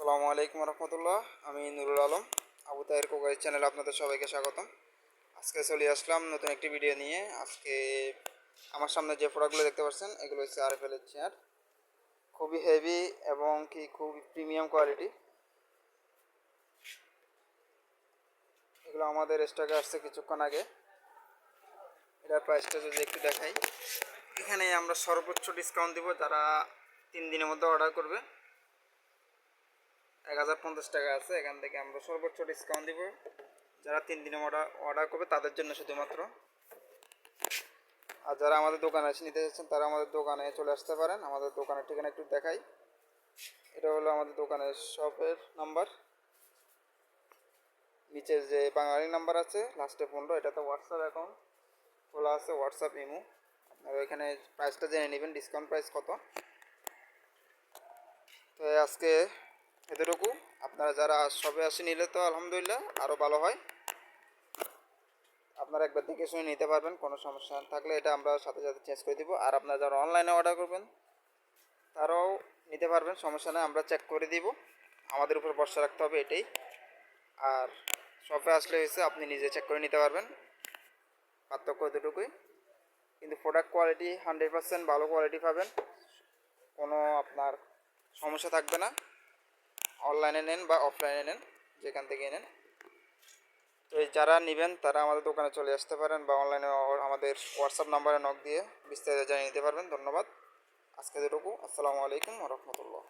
আসসালামু আলাইকুম রহমতুল্লাহ। আমি নুরুল আলম, আবু তাহের কোকারি চ্যানেলে আপনাদের সবাইকে স্বাগতম। আজকে চলে আসলাম নতুন একটি ভিডিও নিয়ে। আজকে আমার সামনে যে প্রোডাক্টগুলো দেখতে পাচ্ছেন, এগুলো হচ্ছে আর এর চেয়ার। খুবই হেভি এবং কি খুব প্রিমিয়াম কোয়ালিটি। এগুলো আমাদের স্টকে আসছে কিছুক্ষণ আগে। এটার প্রাইসটা যদি একটু দেখাই। এখানে আমরা সর্বোচ্চ ডিসকাউন্ট দিব যারা তিন দিনের মধ্যে অর্ডার করবে। এক হাজার পঞ্চাশ টাকা আছে, এখান থেকে আমরা সর্বোচ্চ ডিসকাউন্ট দিব। যারা তিন দিনে অর্ডার অর্ডার করবে তাদের জন্য শুধুমাত্র। আর যারা আমাদের দোকানে এসে নিতে চাচ্ছেন তারা আমাদের দোকানে চলে আসতে পারেন। আমাদের দোকানের ঠিকানা একটু দেখাই। এটা হলো আমাদের দোকানের শপের নাম্বার নিচের যে বাঙালি নাম্বার আছে লাস্টে পনেরো এটা তো হোয়াটসঅ্যাপ অ্যাকাউন্ট খোলা আছে হোয়াটসঅ্যাপ ইমো আপনারা এখানে প্রাইসটা জেনে নেবেন ডিসকাউন্ট প্রাইস কত। তো আজকে এতটুকু আপনারা যারা সবে আসে নিলে তো আলহামদুলিল্লাহ আরও ভালো হয়। আপনারা একবার দেখে শুনে নিতে পারবেন, কোনো সমস্যা থাকলে এটা আমরা সাথে সাথে চেঞ্জ করে দিব। আর আপনারা যারা অনলাইনে অর্ডার করবেন, তারাও নিতে পারবেন, সমস্যা নেই, আমরা চেক করে দিব। আমাদের উপর ভরসা রাখতে হবে এটাই। আর শপে আসলে হয়েছে, আপনি নিজে চেক করে নিতে পারবেন। পার্থক্য এতটুকুই। কিন্তু প্রোডাক্ট কোয়ালিটি হান্ড্রেড পার্সেন্ট ভালো কোয়ালিটি পাবেন। কোনো আপনার সমস্যা থাকবে না। অনলাইনে নেন বা অফলাইনে নেন, যেখান থেকে নেন। তো এই যারা নেবেন, তারা আমাদের দোকানে চলে আসতে পারেন বা অনলাইনে আমাদের হোয়াটসঅ্যাপ নাম্বারে নক দিয়ে বিস্তারিত জানিয়ে নিতে পারবেন। ধন্যবাদ। আজকে যেটুকু আসসালামু আলাইকুম রহমতুল্লাহ।